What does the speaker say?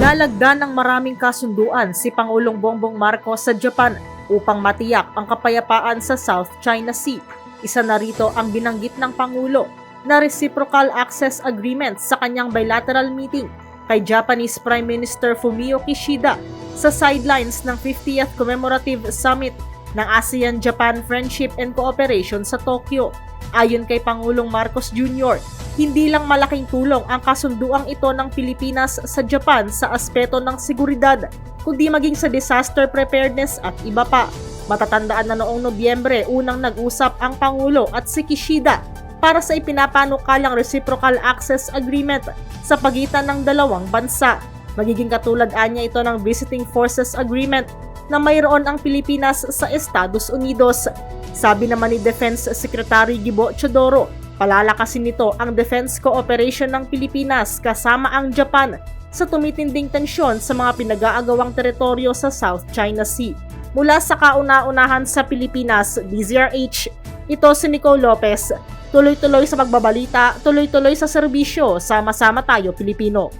Lalagdan ng maraming kasunduan si Pangulong Bongbong Marcos sa Japan upang matiyak ang kapayapaan sa South China Sea. Isa na rito ang binanggit ng Pangulo na reciprocal access agreement sa kanyang bilateral meeting kay Japanese Prime Minister Fumio Kishida sa sidelines ng 50th Commemorative Summit ng ASEAN-Japan Friendship and Cooperation sa Tokyo. Ayon kay Pangulong Marcos Jr., hindi lang malaking tulong ang kasunduang ito ng Pilipinas sa Japan sa aspeto ng seguridad, kundi maging sa disaster preparedness at iba pa. Matatandaan na noong Nobyembre unang nag-usap ang Pangulo at si Kishida para sa ipinapanukalang reciprocal access agreement sa pagitan ng dalawang bansa. Magiging katulad anya ito ng Visiting Forces Agreement na mayroon ang Pilipinas sa Estados Unidos. Sabi naman ni Defense Secretary Gibo Chodoro, palalakasin nito ang defense cooperation ng Pilipinas kasama ang Japan sa tumitinding tensyon sa mga pinag-aagawang teritoryo sa South China Sea. Mula sa kauna-unahan sa Pilipinas, DZRH, ito si Nico Lopez, tuloy-tuloy sa pagbabalita, tuloy-tuloy sa serbisyo, sama-sama tayo Pilipino.